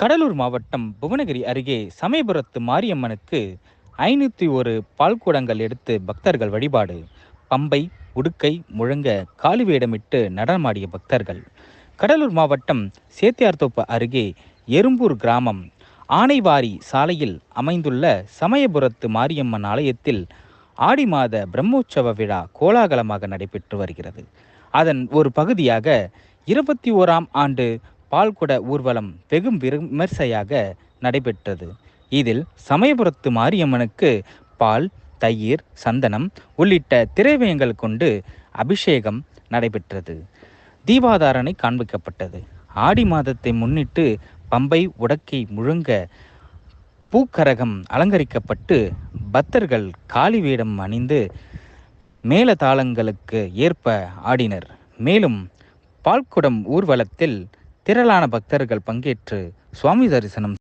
கடலூர் மாவட்டம் புவனகிரி அருகே சமயபுரத்து மாரியம்மனுக்கு ஐநூற்றி ஒரு பால்குடங்கள் எடுத்து பக்தர்கள் வழிபாடு. பம்பை உடுக்கை முழங்க காலிவேடமிட்டு நடனமாடிய பக்தர்கள். கடலூர் மாவட்டம் சேத்தியார்தோப்பு அருகே எறும்பூர் கிராமம் ஆனைவாரி சாலையில் அமைந்துள்ள சமயபுரத்து மாரியம்மன் ஆலயத்தில் ஆடி மாத பிரம்மோற்சவ விழா கோலாகலமாக நடைபெற்று வருகிறது. அதன் ஒரு பகுதியாக இருபத்தி ஓராம் ஆண்டு பால்குட ஊர்வலம் வெகு விமர்சையாக நடைபெற்றது. இதில் சமயபுரத்து மாரியம்மனுக்கு பால் தயிர் சந்தனம் உள்ளிட்ட திரைவயங்கள் கொண்டு அபிஷேகம் நடைபெற்றது. தீபாதாரணை காண்பிக்கப்பட்டது. ஆடி மாதத்தை முன்னிட்டு பம்பை உடக்கை முழுங்க பூக்கரகம் அலங்கரிக்கப்பட்டு பக்தர்கள் காளி வேடம் அணிந்து மேளதாளங்களுக்கு ஏற்ப ஆடினர். மேலும் பால்குடம் ஊர்வலத்தில் திரளான பக்தர்கள் பங்கேற்று சுவாமி தரிசனம்